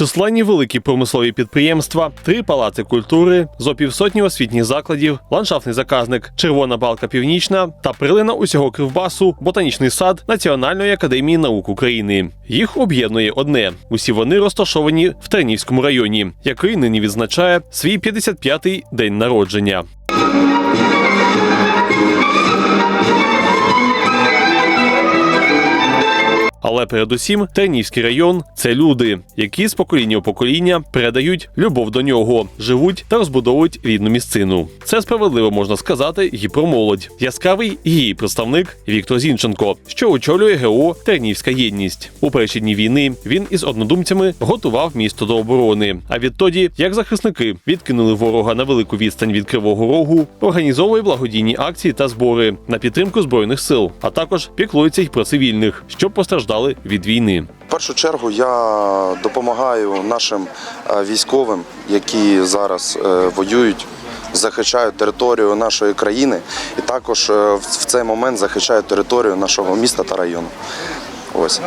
Численні великі промислові підприємства, три палаци культури, зо півсотні освітніх закладів, ландшафтний заказник, червона балка північна та прилина усього кривбасу, ботанічний сад Національної академії наук України. Їх об'єднує одне: усі вони розташовані в Тернівському районі, який нині відзначає свій 55-й день народження. Але передусім Тернівський район це люди, які з покоління у покоління передають любов до нього, живуть та розбудовують рідну місцину. Це справедливо можна сказати і про молодь. Яскравий її представник Віктор Зінченко, що очолює ГО Тернівська єдність. У перші дні війни він із однодумцями готував місто до оборони. А відтоді, як захисники відкинули ворога на велику відстань від Кривого Рогу, організовує благодійні акції та збори на підтримку збройних сил, а також піклується й про цивільних, що постраждали від війни. В першу чергу я допомагаю нашим е, військовим, які зараз е, воюють, захищають територію нашої країни, і також е, в цей момент захищають територію нашого міста та району. Ось.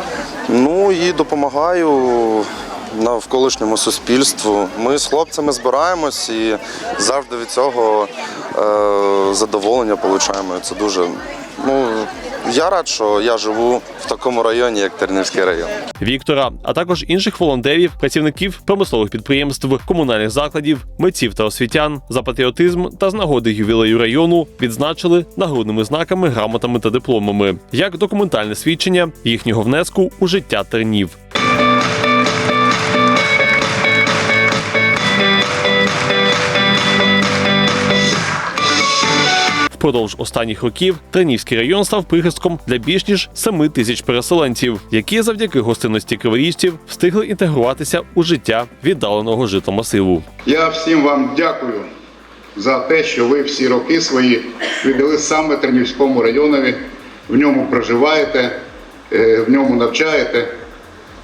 Ну і допомагаю навколишньому суспільству. Ми з хлопцями збираємось і завжди від цього задоволення отримуємо. Це дуже. Ну, я рад, що я живу в такому районі, як Тернівський район. Віктора, а також інших волонтерів, працівників промислових підприємств, комунальних закладів, митців та освітян за патріотизм та з нагоди ювілею району відзначили нагрудними знаками, грамотами та дипломами як документальне свідчення їхнього внеску у життя тернів. Впродовж останніх років Тернівський район став прихистком для більш ніж 7 тисяч переселенців, які завдяки гостинності криворіжців встигли інтегруватися у життя віддаленого житломасиву. Я всім вам дякую за те, що ви всі роки свої віддали саме Тернівському районові, в ньому проживаєте, е, в ньому навчаєте,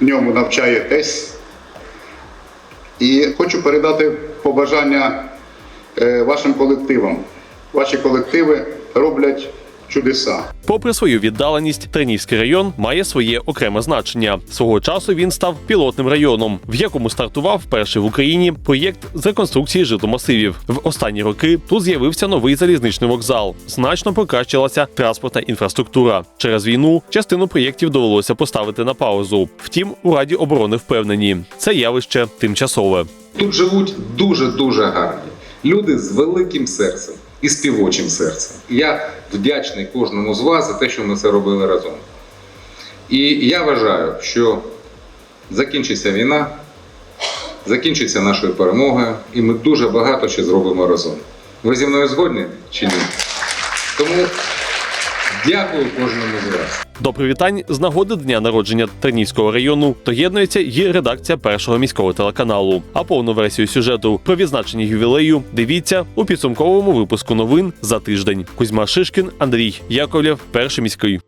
в ньому навчаєтесь. І хочу передати побажання е, вашим колективам. Ваші колективи роблять чудеса. Попри свою віддаленість, Тернівський район має своє окреме значення. Свого часу він став пілотним районом, в якому стартував перший в Україні проєкт з реконструкції житломасивів. В останні роки тут з'явився новий залізничний вокзал. Значно покращилася транспортна інфраструктура. Через війну частину проєктів довелося поставити на паузу. Втім, у Раді оборони впевнені, це явище тимчасове. Тут живуть дуже-дуже гарні люди з великим серцем і співочим серцем. Я вдячний кожному з вас за те, що ми це робили разом. І я вважаю, що закінчиться війна, закінчиться нашою перемогою, і ми дуже багато ще зробимо разом. Ви зі мною згодні чи ні? Тому дякую кожному з вас. До привітань з нагоди дня народження Тернівського району доєднується і редакція першого міського телеканалу. А повну версію сюжету про відзначення ювілею дивіться у підсумковому випуску новин за тиждень. Кузьма Шишкін, Андрій Яковлєв, перший міський.